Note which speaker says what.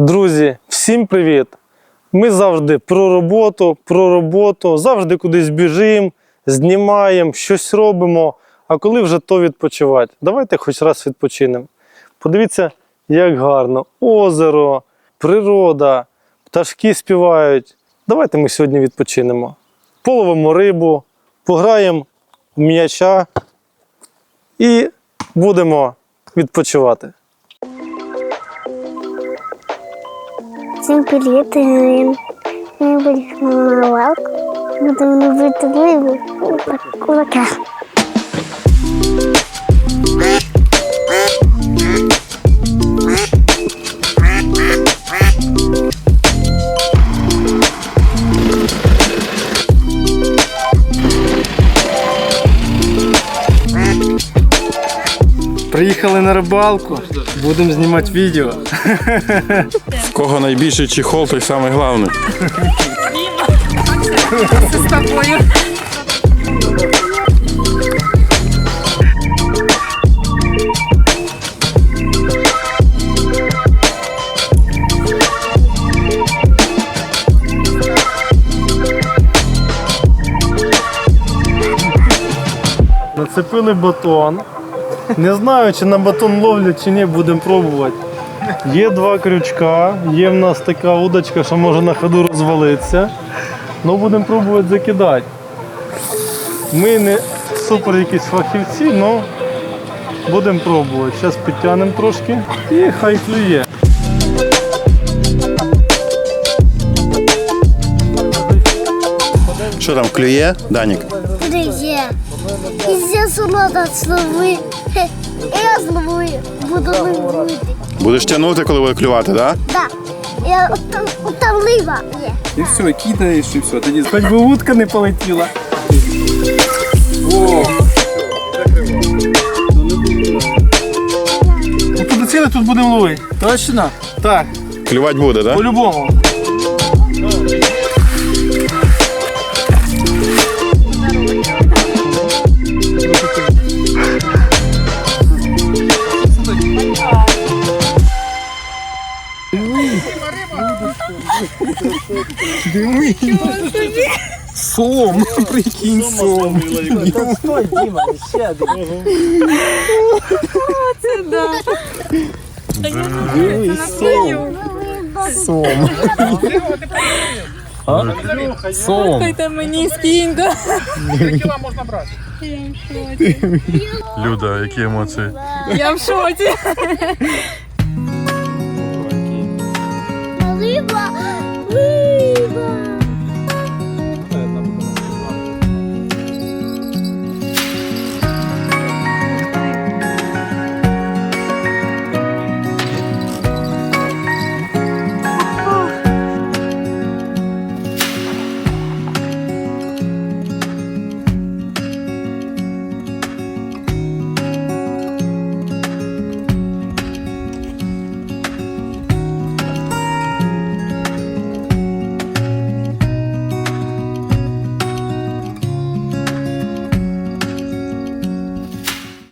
Speaker 1: Друзі, всім привіт! Ми завжди про роботу, про роботу, завжди кудись біжимо, знімаємо, щось робимо. А коли вже то відпочивати? Давайте хоч раз відпочинемо. Подивіться, як гарно. Озеро, природа, пташки співають. Давайте ми сьогодні відпочинемо. Половимо рибу, пограємо в м'яча і будемо відпочивати.
Speaker 2: Всім привіт! Ми будемо на лавку. Будемо робити рибу кулака.
Speaker 3: Приїхали на рибалку, будемо знімати відео.
Speaker 4: В кого найбільший чехол, той самий главний.
Speaker 1: Нацепили батон. Не знаю, чи на батон ловлять, чи ні, будемо пробувати. Є два крючка, є в нас така удочка, що може на ходу розвалитися. Ну, будемо пробувати закидати. Ми не супер якісь фахівці, але будемо пробувати. Зараз підтягнемо трошки і хай клює.
Speaker 4: Що там, клює, Данік?
Speaker 2: Привіт! І я солода слови. Я зловую. Буду ловити.
Speaker 4: Будеш тягнути, коли буде клювати, так?
Speaker 2: Да. Я отам, отам лива є.
Speaker 3: І все, кидаєш і все. Тоді хоч би вудка не полетіла. О!
Speaker 1: Ну, туди ціле тут будемо ловити.
Speaker 3: Точно?
Speaker 1: Так,
Speaker 4: Да? Клювати буде, так? Да?
Speaker 1: по-любому.
Speaker 3: Сом, прикинь, сом. Сом. А? Сом.
Speaker 5: Слухайте мені скиньте.
Speaker 4: Люда, які емоції?
Speaker 5: Я в шоці.